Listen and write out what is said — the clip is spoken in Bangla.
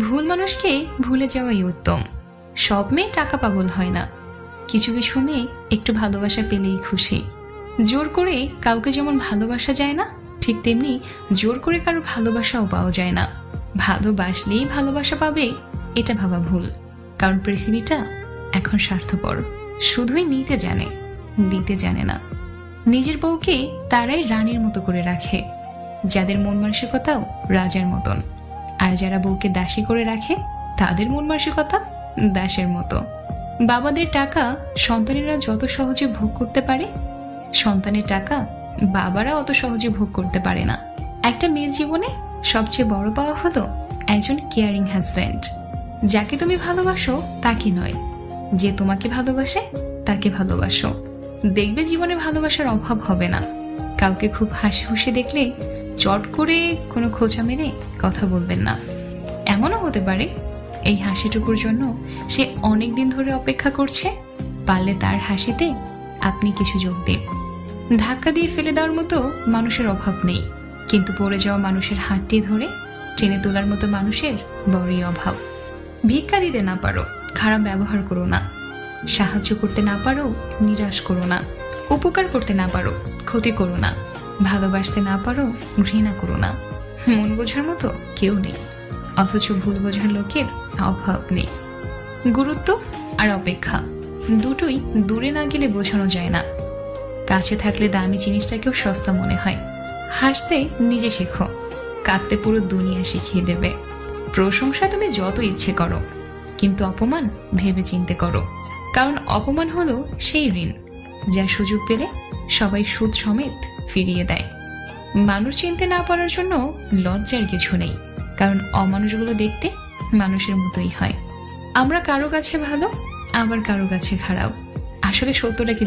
ভুল মানুষকে ভুলে যাওয়াই উত্তম। সব মেয়ে টাকা পাগল হয় না। কিছু কিছু মেয়ে একটু ভালোবাসা পেলেই খুশি। জোর করে কাউকে যেমন ভালোবাসা যায় না, ঠিক তেমনি জোর করে কারও ভালোবাসাও পাওয়া যায় না। ভালোবাসলেই ভালোবাসা পাবে, এটা ভাবা ভুল। কারণ পৃথিবীটা এখন স্বার্থপর। শুধুই নিতে জানে, দিতে জানে না। নিজের বউকে তারাই রানীর মতো করে রাখে। যাদের মন মানসিকতাও রাজার মতন। আর যারা বউকে দাসী করে রাখে, তাদের মন মানসিকতা দাসের মতো। বাবাদের টাকা সন্তানেরা যত সহজে ভোগ করতে পারে, সন্তানের টাকা বাবারা অত সহজে ভোগ করতে পারে না। একটা মেয়ের জীবনে সবচেয়ে বড় পাওয়া হলো একজন কেয়ারিং হাজব্যান্ড যাকে তুমি ভালোবাসো, তাকে নয়। যে তোমাকে ভালোবাসে, তাকে ভালোবাসো। দেখবে জীবনে ভালোবাসার অভাব হবে না। কাউকে খুব হাসি খুশি দেখলে চট করে কোনো খোঁচা মেরে কথা বলবেন না। এমনও হতে পারে এই হাসিটুকুর জন্য সে অনেক দিন ধরে অপেক্ষা করছে, পারলে তার হাসিতে আপনি কিছু যোগ দিন। ধাক্কা দিয়ে ফেলে দেওয়ার মতো মানুষের অভাব নেই, কিন্তু পড়ে যাওয়া মানুষের হাতটি ধরে টেনে তোলার মতো মানুষের বড়ই অভাব। ভিক্ষা দিতে না পারো, খারাপ ব্যবহার করো না। সাহায্য করতে না পারো, নিরাশ করো না। উপকার করতে না পারো, ক্ষতি করো না। ভালোবাসতে না পারো, ঘৃণা করো না। মন বোঝার মতো কেউ নেই। অথচ ভুল বোঝার লোকের অভাব নেই। গুরুত্ব আর অপেক্ষা দুটোই দূরে না গেলে বোঝানো যায় না। কাছে থাকলে দামি জিনিসটাকেও সস্তা মনে হয়। হাসতে নিজে শেখো। কাঁদতে পুরো দুনিয়া শিখিয়ে দেবে। প্রশংসা তুমি যত ইচ্ছে করো, কিন্তু অপমান ভেবে চিনতে করো। কারণ অপমান হলো সেই ঋণ, যা সুযোগ পেলে সবাই সুদ সমেত ফিরিয়ে দেয়। মানুষ চিনতে না পারার জন্য লজ্জার কিছু নেই, কারণ অমানুষগুলো দেখতে মানুষের মতোই হয়। আমরা কারও কাছে ভালো, আবার কারও কাছে খারাপ। আসলে সত্যটা কি